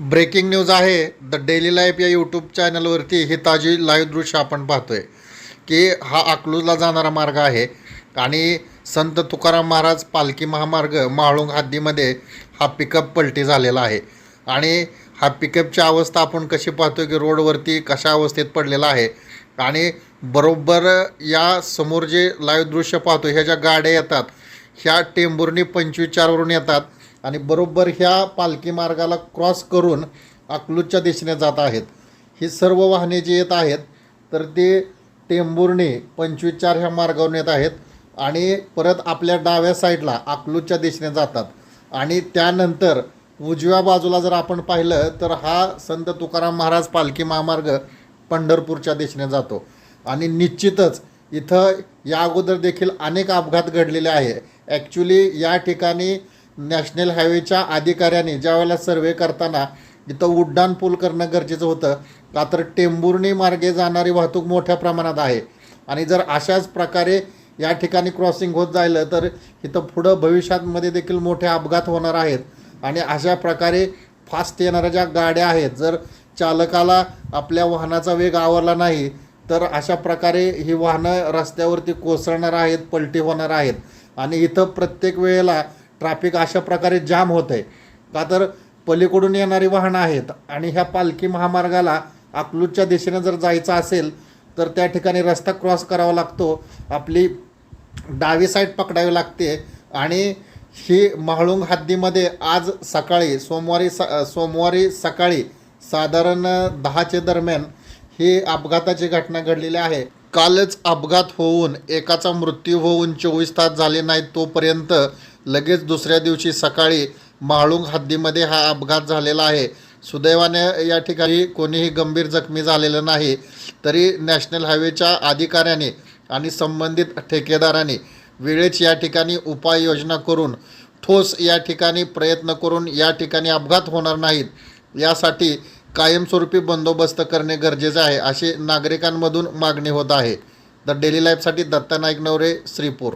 Breaking news आहे. The daily life या YouTube चॅनलवरती ही ताजी लाईव्ह दृश्य आपण पाहतोय की हा अकलूजला जाणारा मार्ग आहे. आणि संत तुकाराम महाराज पालखी महामार्ग माळुंग हद्दीमध्ये हा पिकअप पलटी झालेला आहे. आणि हा पिकअपची अवस्था आपण कशी पाहतोय की रोडवरती कशा अवस्थेत पडलेला आहे. आणि बरोबर या समोर जे लाईव्ह दृश्य पाहतो ह्या ज्या गाड्या येतात ह्या टेंबुर्णी पंचवीस चारवरून येतात. आणि बरोबर ह्या पालखी मार्गाला क्रॉस करून अकलूजच्या दिशेने जात आहेत. ही सर्व वाहने जी येत आहेत तर ते टेंबुर्णी पंचवीस चार ह्या मार्गावरून येत आहेत आणि परत आपल्या डाव्या साईडला अकलूजच्या दिशेने जातात. आणि त्यानंतर उजव्या बाजूला जर आपण पाहिलं तर हा संत तुकाराम महाराज पालखी महामार्ग पंढरपूरच्या दिशेने जातो. आणि निश्चितच इथं या अगोदर देखील अनेक अपघात घडलेले आहे. ॲक्च्युली या ठिकाणी नॅशनल हायवेच्या अधिकाऱ्याने ज्यावेळेला सर्वे करताना इथं उड्डाण पूल करणं गरजेचं होतं का तर टेंबुर्णी मार्गे जाणारी वाहतूक मोठ्या प्रमाणात आहे. आणि जर अशाच प्रकारे या ठिकाणी क्रॉसिंग होत जायलं तर इथं पुढं भविष्यातमध्ये देखील मोठे अपघात होणार आहेत. आणि अशा प्रकारे फास्ट येणाऱ्या ज्या गाड्या आहेत जर चालकाला आपल्या वाहनाचा वेग आवरला नाही तर अशा प्रकारे ही वाहनं रस्त्यावरती कोसळणार आहेत पलटी होणार आहेत. आणि इथं प्रत्येक वेळेला ट्रॅफिक अशा प्रकारे जाम होत आहे का तर पलीकडून येणारी वाहनं आहेत आणि ह्या पालखी महामार्गाला अकलूजच्या दिशेने जर जायचं असेल तर त्या ठिकाणी रस्ता क्रॉस करावा लागतो. आपली डावी साईड पकडावी लागते. आणि ही महाळुंग हद्दीमध्ये आज सकाळी सोमवारी स सोमवारी सकाळी साधारण दहाचे दरम्यान ही अपघाताची घटना घडलेली आहे. कालच अपघात होऊन एकाचा मृत्यू होऊन चोवीस तास झाले नाही तोपर्यंत लगेच दुसऱ्या दिवशी सकाळी महाळुंग हद्दीमध्ये हा अपघात झालेला आहे. सुदैवाने या ठिकाणी कोणीही गंभीर जखमी झालेलं नाही. तरी नॅशनल हायवेच्या अधिकाऱ्याने आणि संबंधित ठेकेदाराने वेळेच या ठिकाणी उपाययोजना करून ठोस या ठिकाणी प्रयत्न करून या ठिकाणी अपघात होणार नाहीत. यासाठी कायमस्वरूपी बंदोबस्त करणे गरजेचे आहे अशी नागरिकांमधून मागणी होत आहे. द डेली लाईफसाठी दत्ता नाईक नवरे श्रीपूर.